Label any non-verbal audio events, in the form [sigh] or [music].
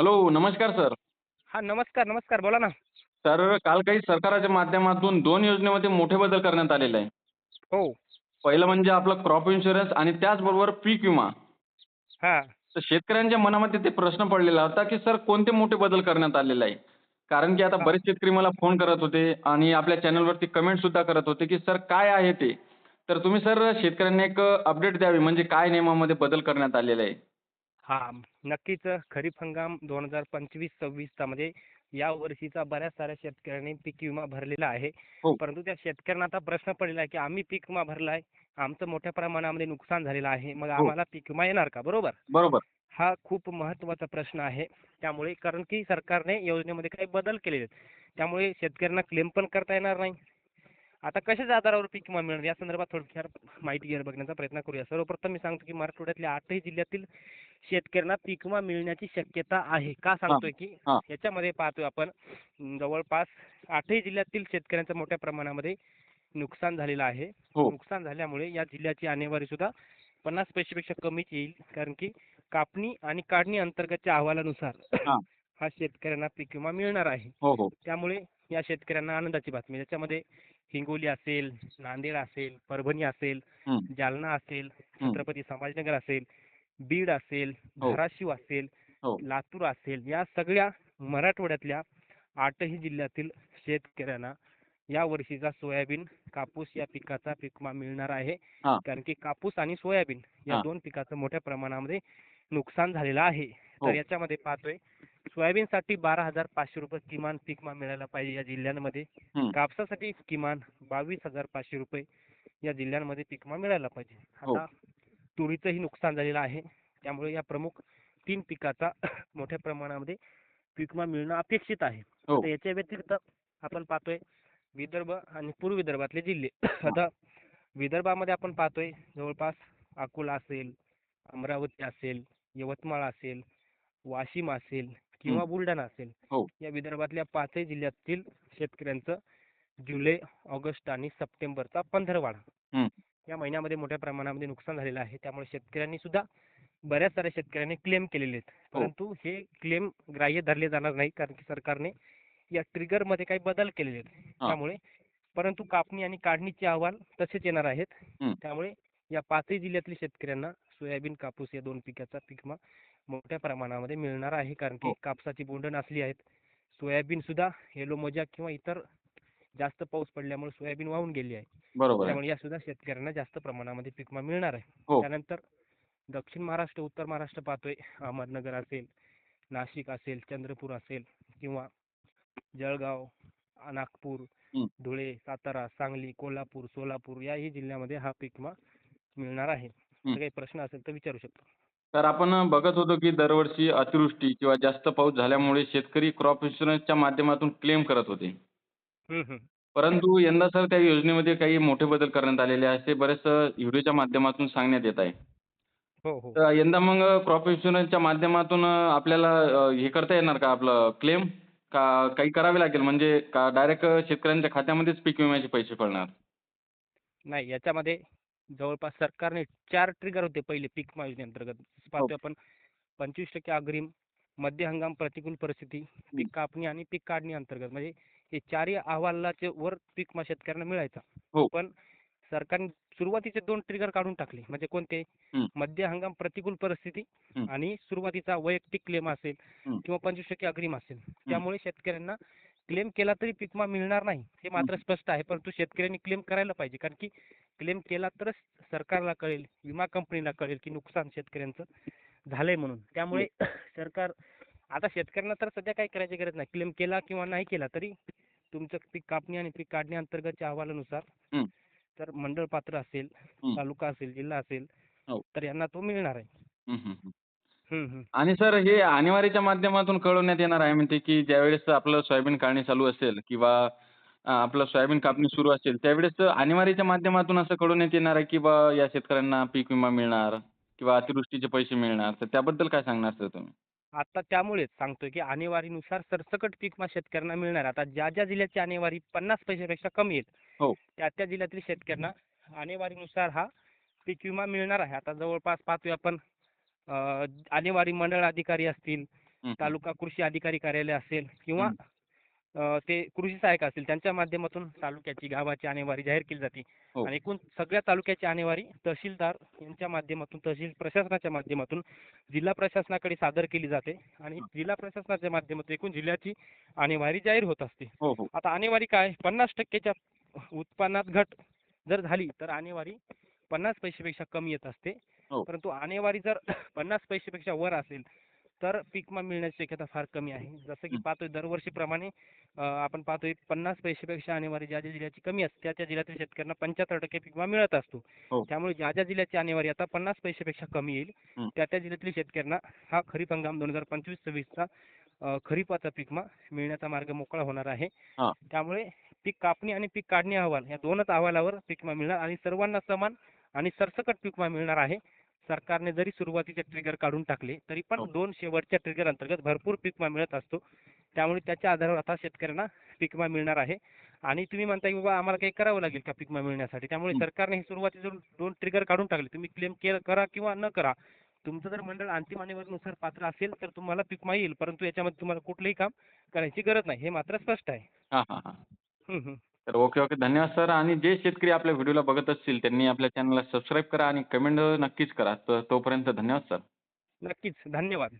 Hello नमस्कार sir हा नमस्कार नमस्कार बोला ना. सर काल काही सरकाराच्या माध्यमातून दोन योजनेमध्ये मोठे बदल करण्यात आलेले आहे. हो. पहिलं म्हणजे आपलं क्रॉप इन्शुरन्स आणि त्याचबरोबर पीक विमा. हा. तर शेतकऱ्यांच्या मनामध्ये ते प्रश्न पडलेला होता की सर कोणते मोठे बदल करण्यात आलेले आहे? कारण की आता. बरेच शेतकरी मला फोन करत होते आणि आपल्या चॅनलवरती कमेंट सुद्धा करत होते की सर काय आहे ते? तर तुम्ही सर शेतकऱ्यांना एक अपडेट द्यावी म्हणजे काय नियमामध्ये बदल करण्यात आलेले आहे? हा नक्कीच खरीप हंगाम दोन हजार पंचवीस सव्वीसचा म्हणजे या वर्षीचा बऱ्याच साऱ्या शेतकऱ्यांनी पीक विमा भरलेला आहे. हो. परंतु त्या शेतकऱ्यांना आता प्रश्न पडलेला आहे की आम्ही पीक विमा भरला आहे आमचं मोठ्या प्रमाणामध्ये नुकसान झालेलं आहे मग आम्हाला पीक विमा येणार का? बरोबर? बरोबर. हा खूप महत्त्वाचा प्रश्न आहे. त्यामुळे कारण की सरकारने योजनेमध्ये काही बदल केलेले आहेत. त्यामुळे शेतकऱ्यांना क्लेम पण करता येणार नाही. आता कशाच्या आधारावर पीक विमा मिळणार? या संदर्भात थोडक्यात माहिती घेऊन बघण्याचा प्रयत्न करूया. सर्वप्रथम मी सांगतो की मराठवाड्यातल्या आठही जिल्ह्यातील शेतकऱ्यांना पीक विमा मिळण्याची शक्यता आहे. का सांगतोय की. याच्यामध्ये पाहतोय आपण जवळपास आठही जिल्ह्यातील शेतकऱ्यांचं मोठ्या प्रमाणामध्ये नुकसान झालेलं आहे. हो. नुकसान झाल्यामुळे या जिल्ह्याची आणेवारी सुद्धा पन्नास पैशापेक्षा कमीच येईल. कारण की कापणी आणि काढणी अंतर्गतच्या अहवालानुसार हा. हा शेतकऱ्यांना पीक विमा मिळणार आहे. हो हो. त्यामुळे या शेतकऱ्यांना आनंदाची बातमी. त्याच्यामध्ये हिंगोली असेल नांदेड असेल परभणी असेल हं. जालना असेल हं. छत्रपती संभाजीनगर असेल बीड असेल हो. धाराशिव असेल हो. लातूर असेल या सगळ्या मराठवाड्यातल्या आठही जिल्ह्यातील शेतकऱ्यांना या वर्षीचा सोयाबीन कापूस या पिकाचा पीक विमा मिळणार आहे हा. कारण की कापूस आणि सोयाबीन या हा. दोन पिकाचं मोठ्या प्रमाणामध्ये नुकसान झालेलं आहे हो. तर याच्यामध्ये पाहतोय सोयाबीनसाठी बारा हजार पाचशे रुपये किमान पीक मिळायला पाहिजे या जिल्ह्यांमध्ये. कापसासाठी किमान बावीस हजार पाचशे रुपये या जिल्ह्यांमध्ये पीक मिळायला पाहिजे हो. आता तुरीचंही नुकसान झालेलं आहे त्यामुळे या प्रमुख तीन पिकाचा [coughs] मोठ्या प्रमाणामध्ये पीक विमा मिळणं अपेक्षित आहे हो. तर याच्या व्यतिरिक्त आपण पाहतोय विदर्भ आणि पूर्व विदर्भातले जिल्हे आता विदर्भामध्ये आपण पाहतोय जवळपास अकोला असेल अमरावती असेल यवतमाळ असेल वाशिम असेल किंवा बुलढाणा असेल हो. या विदर्भातल्या पाचही जिल्ह्यातील शेतकऱ्यांचं जुलै ऑगस्ट आणि सप्टेंबरचा पंधरवाडा. या महिन्यामध्ये मोठ्या प्रमाणामध्ये नुकसान झालेलं आहे त्यामुळे शेतकऱ्यांनी सुद्धा बऱ्याच साऱ्या शेतकऱ्यांनी क्लेम केलेले आहेत हो. परंतु हे क्लेम ग्राह्य धरले जाणार नाही कारण की सरकारने या ट्रिगरमध्ये काही बदल केलेले आहेत. त्यामुळे परंतु कापणी आणि काढणीचे अहवाल तसेच येणार आहेत. त्यामुळे या पाचही जिल्ह्यातील शेतकऱ्यांना सोयाबीन कापूस या दोन पिकाचा पीक विमा मोठ्या प्रमाणामध्ये मिळणार आहे कारण की हो. कापसाची बोंड असली आहेत सोयाबीन सुद्धा येलो मोजा किंवा इतर जास्त पाऊस पडल्यामुळे सोयाबीन वाहून गेली आहे बरोबर आहे त्यामुळे या सुद्धा शेतकऱ्यांना जास्त प्रमाणामध्ये पीक विमा मिळणार आहे हो. त्यानंतर दक्षिण महाराष्ट्र उत्तर महाराष्ट्र पाहतोय अहमदनगर असेल नाशिक असेल चंद्रपूर असेल किंवा जळगाव नागपूर हं. धुळे सातारा सांगली कोल्हापूर सोलापूर याही जिल्ह्यामध्ये हा पीक विमा मिळणार आहे. तर काही प्रश्न असेल तर विचारू शकतो. तर आपण बघत होतो की दरवर्षी अतिवृष्टी किंवा जास्त पाऊस झाल्यामुळे शेतकरी क्रॉप इन्शुरन्सच्या माध्यमातून क्लेम करत होते. परंतु यंदा सर त्या योजनेमध्ये काही मोठे बदल करण्यात आलेले आहे असे बरेच व्हिडिओच्या माध्यमातून सांगण्यात येत आहे. हो हो. तर यंदा मग क्रॉप इन्शुरन्सच्या माध्यमातून आपल्याला अ, हे करता येणार का आपलं क्लेम का काही करावे लागेल? म्हणजे का डायरेक्ट शेतकऱ्यांच्या खात्यामध्येच पीक विम्याचे पैसे पडणार? नाही याच्यामध्ये जवळपास सरकारने चार ट्रिगर होते पहिले पीक विमा योजनेअंतर्गत पाहतोय आपण पंचवीस टक्के अग्रिम मध्य हंगाम प्रतिकूल परिस्थिती पीक कापणी आणि पीक काढणी अंतर्गत. म्हणजे हे चारही अहवालाचे वर पीक विमा शेतकऱ्यांना मिळायचा. हो. पण सरकारने सुरुवातीचे दोन ट्रिगर काढून टाकले. म्हणजे कोणते? हं. मध्य हंगाम प्रतिकूल परिस्थिती हं. आणि सुरुवातीचा वैयक्तिक क्लेम असेल हं. किंवा पंचवीस टक्के अग्रिम असेल. त्यामुळे शेतकऱ्यांना क्लेम केला तरी पीक विमा मिळणार नाही हे मात्र स्पष्ट आहे परंतु शेतकऱ्यांनी क्लेम करायला पाहिजे कारण की क्लेम केला तरच सरकारला कळेल विमा कंपनीला कळेल की नुकसान शेतकऱ्यांचं झालंय म्हणून त्यामुळे [coughs] सरकार आता शेतकऱ्यांना तर सध्या काही करायची गरज नाही क्लेम केला किंवा नाही केला तरी तुमचं पीक कापणी आणि पीक काढणी अंतर्गतच्या अहवालानुसार हं. तर मंडळ पात्र असेल. तालुका असेल जिल्हा असेल हो. तर यांना तो मिळणार आहे. आणि सर हे आणेवारीच्या माध्यमातून कळवण्यात येणार आहे म्हणते की ज्यावेळेस आपलं सोयाबीन काढणी चालू असेल किंवा आपलं सोयाबीन कापणी सुरू असेल त्यावेळेस आणेवारीच्या माध्यमातून असं कळवण्यात येणार आहे की बा या शेतकऱ्यांना पीक विमा मिळणार किंवा अतिवृष्टीचे पैसे मिळणार तर त्याबद्दल काय सांगणार सर तुम्ही आता त्यामुळेच सांगतोय की आणेवारीनुसार सरसकट पीक विमा शेतकऱ्यांना मिळणार आहे. आता ज्या ज्या जिल्ह्याची आणेवारी पन्नास पैशापेक्षा कमी आहेत हो. त्या त्या जिल्ह्यातील शेतकऱ्यांना आणेवारीनुसार हा पीक विमा मिळणार आहे आता जवळपास पाहतोय आपण आणेवारी मंडळ अधिकारी असतील. तालुका कृषी अधिकारी कार्यालय असेल किंवा ते कृषी सहाय्यक असतील त्यांच्या माध्यमातून तालुक्याची गावाची आणेवारी जाहीर केली जाते हो. आणि एकूण सगळ्या तालुक्याची आणेवारी तहसीलदार यांच्या माध्यमातून तहसील प्रशासनाच्या माध्यमातून जिल्हा प्रशासनाकडे सादर केली जाते आणि जिल्हा प्रशासनाच्या माध्यमातून एकूण जिल्ह्याची आणेवारी जाहीर होत असते हो हो आता आणेवारी काय पन्नास टक्क्याच्या उत्पन्नात घट जर झाली तर आणेवारी पन्नास पैशापेक्षा कमी येत असते. परंतु आणेवारी जर [laughs] पन्नास पैशापेक्षा वर असेल तर पीकमा मिळण्याची शक्यता फार कमी आहे जसं की हं. पाहतोय दरवर्षीप्रमाणे आपण पाहतोय पन्नास पैशापेक्षा आणेवारी ज्या ज्या जिल्ह्याची कमी असते त्या त्या जिल्ह्यातील शेतकऱ्यांना पंच्याहत्तर टक्के पीकमा मिळत असतो हो. त्यामुळे ज्या ज्या जिल्ह्याची आणेवारी आता पन्नास पैशापेक्षा कमी येईल हं. त्या त्या जिल्ह्यातील शेतकऱ्यांना हा खरीप हंगाम दोन हजार पंचवीस सव्वीसचा खरीपाचा पीकमा मिळण्याचा मार्ग मोकळा होणार आहे हा. त्यामुळे पीक कापणी आणि पीक काढणी अहवाल या दोनच अहवालावर पीकमा मिळणार आणि सर्वांना समान आणि सरसकट पीकमा मिळणार आहे सरकारने जरी सुरुवातीचे ट्रिगर काढून टाकले तरी पण हो. दोन शेवटच्या ट्रिगर अंतर्गत भरपूर पीकमा मिळत असतो. त्यामुळे त्याच्या आधारावर आता शेतकऱ्यांना पीकमा मिळणार आहे. आणि तुम्ही म्हणता की बाबा आम्हाला काही करावं लागेल का पीकमा मिळण्यासाठी? त्यामुळे. सरकारने हे सुरुवातीचे दोन ट्रिगर काढून टाकले. तुम्ही क्लेम केलं करा किंवा न करा तुमचं जर मंडळ अंतिम आणीवरीनुसार पात्र असेल तर तुम्हाला पीकमा येईल. परंतु याच्यामध्ये तुम्हाला कुठलंही काम करायची गरज नाही. हे मात्र स्पष्ट आहे. तर ओके ओके. धन्यवाद सर. आणि जे शेतकरी आपल्या व्हिडिओला बघत असतील त्यांनी आपल्या चॅनलला सबस्क्राईब करा आणि कमेंट नक्कीच करा. तर तोपर्यंत धन्यवाद सर. नक्कीच. धन्यवाद.